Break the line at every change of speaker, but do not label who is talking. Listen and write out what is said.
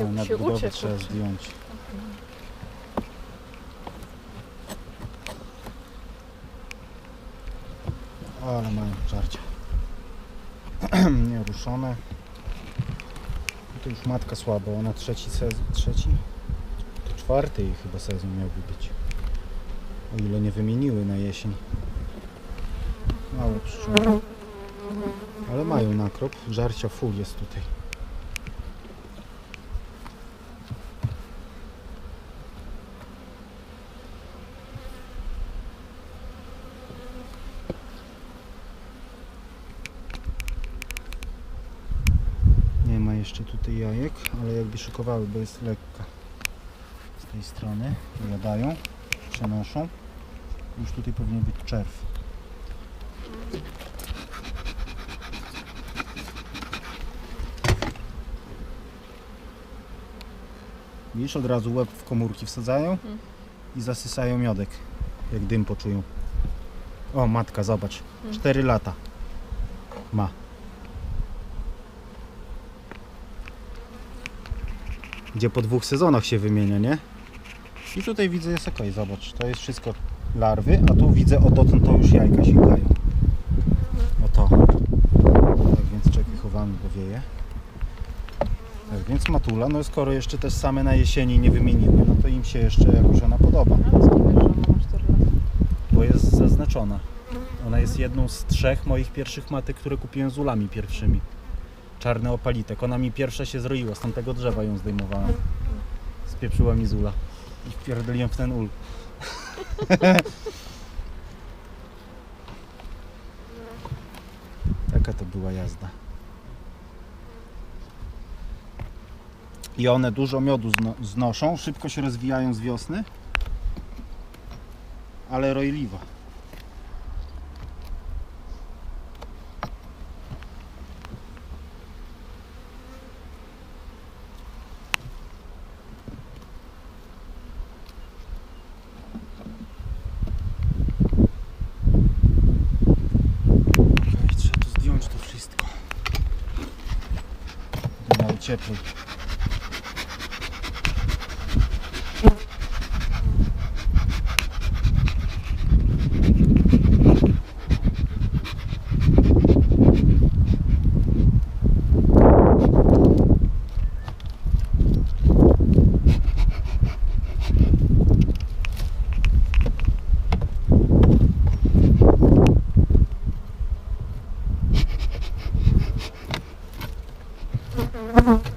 Się
nadbudowę trzeba zdjąć. Ale mają żarcie. Nieruszone. To już matka słabo, ona trzeci sezon, trzeci? To czwarty jej chyba sezon miałby być. O ile nie wymieniły na jesień. Mało pszczół. Ale mają nakrop, żarcia full jest tutaj. Nie ma jeszcze tutaj jajek, ale jakby szykowały, bo jest lekka. Z tej strony jadają, przenoszą. Już tutaj powinien być czerw. Widzisz, od razu łeb w komórki wsadzają
Mhm.
i zasysają miodek, jak dym poczują. O, matka, zobacz.
Mhm.
4 lata ma. Gdzie po dwóch sezonach się wymienia, nie? I tutaj widzę jest ok, zobacz, to jest wszystko larwy, a tu widzę o dotąd to już jajka sięgają. O to. Tak więc czekaj, chowamy, bo wieje. Tak więc matula, no skoro jeszcze też same na jesieni nie wymieniły, no to im się jeszcze jakoś ona podoba,
Ale skąd wiesz, że ona ma 4 lata?
bo jest zaznaczona. Ona jest jedną z trzech moich pierwszych matek, które kupiłem z ulami pierwszymi. Czarny opalitek. Ona mi pierwsza się zroiła, z tamtego drzewa ją zdejmowałem. Spieprzyła mi z ula. I wpierdoliłem w ten ul. Taka to była jazda. I one dużo miodu zno znoszą, szybko się rozwijają z wiosny, ale rojliwa. 产品。Uh-huh.